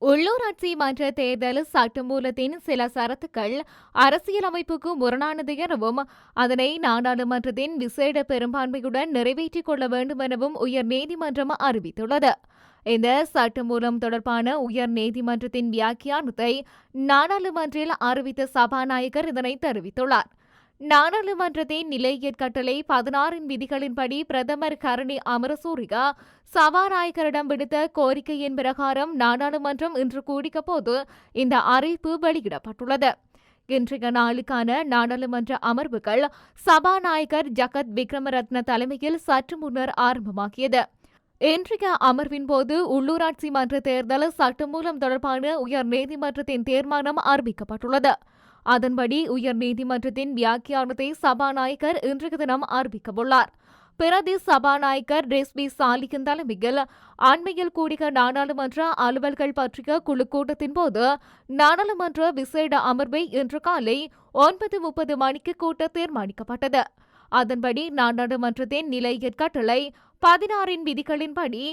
உள்ளூராட்சி மன்ற தேர்தல் சட்டமூலத்தின் சில சரத்துக்கள் அரசியலமைப்புக்கு முரணானது எனவும் அதனை நாடாளுமன்றத்தின் விசேட பெரும்பான்மையுடன் நிறைவேற்றிக் கொள்ள வேண்டும் எனவும் உயர் நீதிமன்றம் அறிவித்துள்ளது. இந்த சட்டமூலம் தொடர்பான உயர் நீதிமன்றத்தின் வியாக்கியானத்தை நாடாளுமன்றில் அறிவித்த சபாநாயகர் இதனை தெரிவித்துள்ளார். நாடாளுமன்றத்தின் நிலையற் கட்டளை பதினாறின் விதிகளின்படி பிரதமர் கரணி அமரசூரிகா சபாநாயகரிடம் விடுத்த கோரிக்கையின் பிரகாரம் நாடாளுமன்றம் இன்று கூடிக்கபோது இந்த அறிவிப்பு வெளியிடப்பட்டுள்ளது. இன்றைய நாளுக்கான நாடாளுமன்ற அமர்வுகள் சபாநாயகர் ஜகத் விக்ரமரத்ன தலைமையில் சற்று முன்னர் ஆரம்பமாகியது. இன்றைய அமர்வின் போது உள்ளூராட்சி மன்ற தேர்தல் சட்டமூலம் தொடர்பான உயர் நீதிமன்றத்தின் தீர்மானம் அறிவிக்கப்பட்டுள்ளது. அதன்படி உயர் நீதிமன்றத்தின் வியாக்கியானத்தை சபாநாயகர் இன்றைய தினம் அறிவிக்கவுள்ளார். பிரதி சபாநாயகர் ரெஸ்பி சாலியின் தலைமையில் அண்மையில் கூடிய நாடாளுமன்ற அலுவல்கள் பற்றிய குழு கூட்டத்தின் போது நாடாளுமன்ற விசேட அமர்வை இன்று காலை ஒன்பது முப்பது மணிக்கு கூட்ட தீர்மானிக்கப்பட்டது. அதன்படி நாடாளுமன்றத்தின் நிலையற் கட்டளை பதினாறின் விதிகளின்படி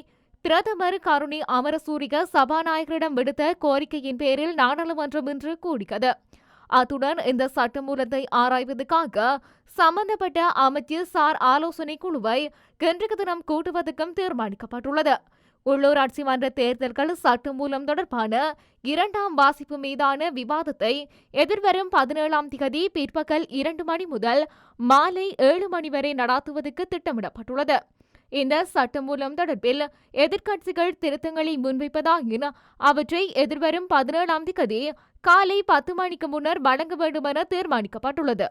பிரதமர் கருணி அமரசூரிய சபாநாயகரிடம் விடுத்த கோரிக்கையின் பேரில் நாடாளுமன்றம் இன்று கூடியது. அத்துடன் இந்த சட்டமூலத்தை ஆராய்வதற்காக சம்பந்தப்பட்ட அமைச்சர் சார் ஆலோசனை குழுவை இன்றைய தினம் கூட்டுவதற்கும் தீர்மானிக்கப்பட்டுள்ளது. உள்ளூராட்சி மன்ற தேர்தல்கள் சட்டமூலம் தொடர்பான இரண்டாம் வாசிப்பு மீதான விவாதத்தை எதிர்வரும் பதினேழாம் திகதி பிற்பகல் இரண்டு மணி முதல் மாலை ஏழு மணி வரை நடாத்துவதற்கு திட்டமிடப்பட்டுள்ளது. இந்த சட்டமூலம் தொடர்பில் எதிர்க்கட்சிகள் திருத்தங்களை முன்வைப்பதாயின் அவற்றை எதிர்வரும் பதினேழாம் தேதி காலை பத்து மணிக்கு முன்னர் வழங்க வேண்டும் என தீர்மானிக்கப்பட்டுள்ளது.